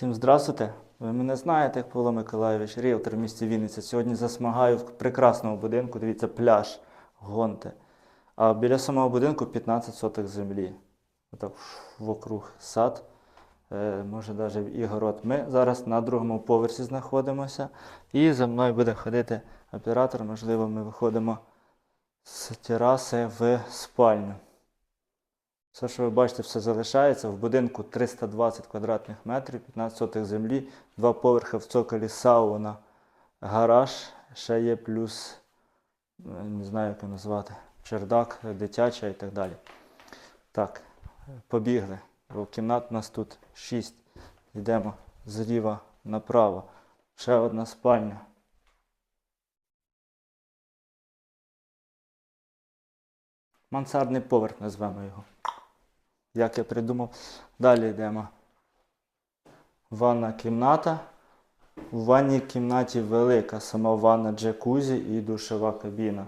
Всім здравствуйте. Ви мене знаєте, як Павло Миколайович, ріелтор в місті Вінниця. Сьогодні засмагаю в прекрасному будинку. Дивіться, пляж, гонти. А біля самого будинку 15 сотих землі. Отак вокруг сад, е, може навіть і город. Ми зараз на другому поверсі знаходимося. І за мною буде ходити оператор. Можливо, ми виходимо з тераси в спальню. Все, що ви бачите, все залишається. В будинку 320 квадратних метрів, 15 сотих землі, два поверхи в цоколі сауна, гараж, ще є плюс, е, не знаю, як його назвати, чердак, дитяча і так далі. Так, побігли. Бо Кімнат у нас тут 6. Йдемо зліва направо. Ще одна спальня. Мансардний поверх назвемо його як я придумав. Далі йдемо. Ванна кімната. У ванній кімнаті велика сама ванна джакузі і душова кабіна.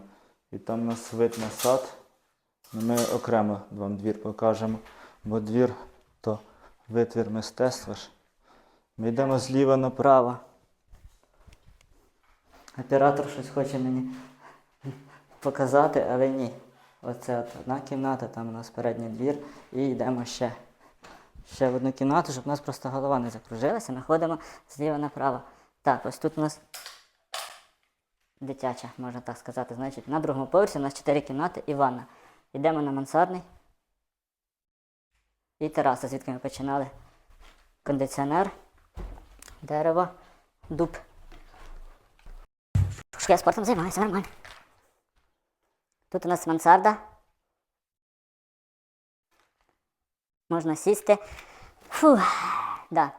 І там у нас вид на сад. Ну, Ми окремо вам двір покажемо, бо двір то витвір мистецтва ж. Ми йдемо зліва направо. Оператор щось хоче мені показати, але ні. Оце от одна кімната, там у нас передній двір. І йдемо ще, ще в одну кімнату, щоб у нас просто голова не закружилася. Ми ходимо зліва направо. Так, ось тут у нас дитяча, можна так сказати. Значить, на другому поверсі у нас чотири кімнати і ванна. Йдемо на мансардний. І тераса, звідки ми починали. Кондиціонер, дерево, дуб. Що я спортом займаюся, нормально. Тут у нас мансарда. Можна сісти. Фу, да.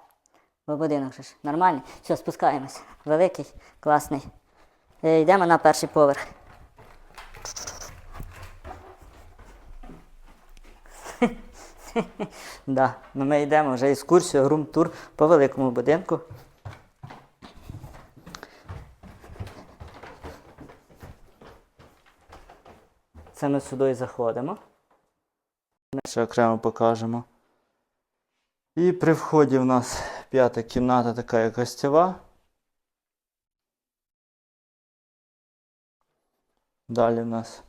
Бо будинок же ж нормальний. Все, спускаємось. Великий, класний. Е, Йдемо на перший поверх. да. Ну ми йдемо вже екскурсію, рум-тур по великому будинку. Це ми сюди і заходимо. Ще окремо покажемо. І при вході в нас п'ята кімната, така як гостєва. Далі в нас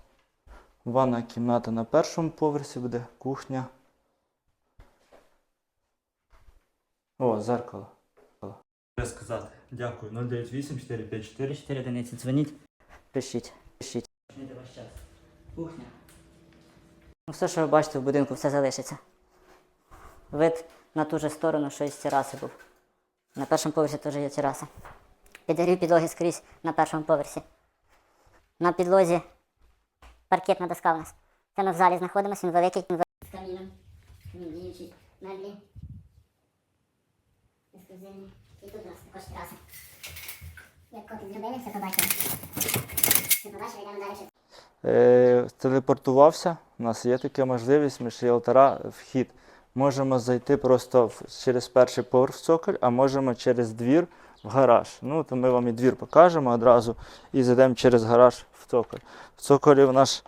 ванна кімната на першому поверсі буде, кухня. О, зеркало. Сказати? Дякую. 098 454 4 одиниці. Дзвоніть. Пишіть. Пишіть. ваш час. Кухня. Ну, все, що ви бачите в будинку, все залишиться. Вид на ту же сторону, що і з тераси був. На першому поверсі теж є тераса. Підігрів підлоги скрізь на першому поверсі. На підлозі паркетна доска у нас. Це ми в залі знаходимося, він великий. Він великий. З каміном. Він діючий. Меблі. Ексклюзивні. І тут у нас також тераса. Як копі зробили, все побачили. Все побачили, йдемо далі. Е, телепортувався. У нас є така можливість, ми ж алтара вхід. Можемо зайти просто в- через перший поверх в цоколь, а можемо через двір в гараж. Ну, то ми вам і двір покажемо одразу і зайдемо через гараж в цоколь. В цоколі в нас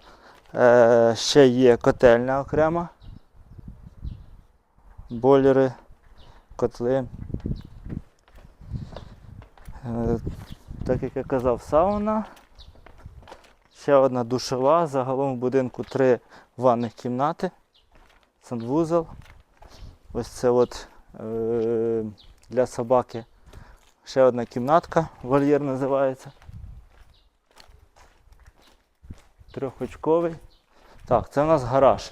е, ще є котельня окрема. Бойлери, котли. Е, так як я казав, сауна. Ще одна душова. Загалом в будинку три ванних кімнати, санвузол. Ось це от е- для собаки ще одна кімнатка, вольєр називається. Трьохочковий. Так, це у нас гараж.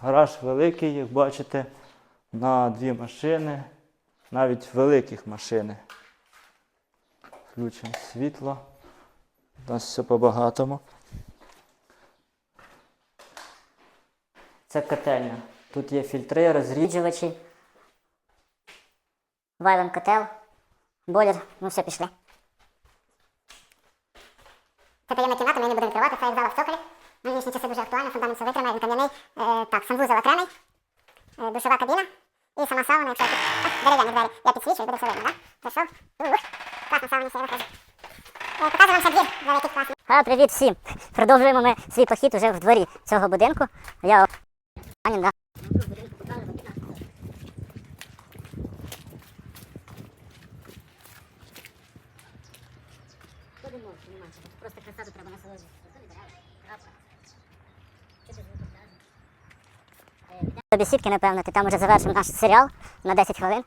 Гараж великий, як бачите, на дві машини, навіть великих машини. Включимо світло. У нас все по-багатому. Це котельня. Тут є фільтри, розріджувачі. Вайлен котел, бойлер, ну все, пішли. Це таємна кімната, ми її не будемо відкривати, це як зала в цоколі. Ну, Нинішні часи дуже актуально, фундамент все витримає, він кам'яний. Е, так, санвузол окремий, е, душова кабіна і сама сауна, якщо тут а, дерев'яні двері. Я підсвічую, буде все видно, так? Зайшов. Ух, класно, сауна все виходить. Е, Покажу вам ще двір, який класний. А, привіт всім! Продовжуємо ми свій похід уже в дворі цього будинку. Я Ані, Просто красаду треба насолоджуватися. До бесідки, напевно, ти там уже завершимо наш серіал на 10 хвилин.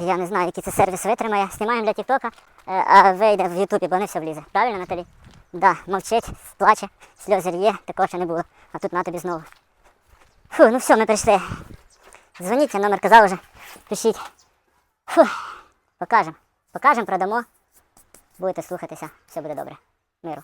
Я не знаю, який це сервіс витримає. Знімаємо для Тіктока, е, а вийде в Ютубі, бо не все влізе. Правильно, Наталі? Да, мовчить, плаче, сльози є, такого ще не було. А тут на тобі знову. Фу, ну все, ми прийшли. Дзвоніть, я номер казав уже. Пишіть. Фу, покажемо. Покажемо, продамо. Будете слухатися, все буде добре. Миру.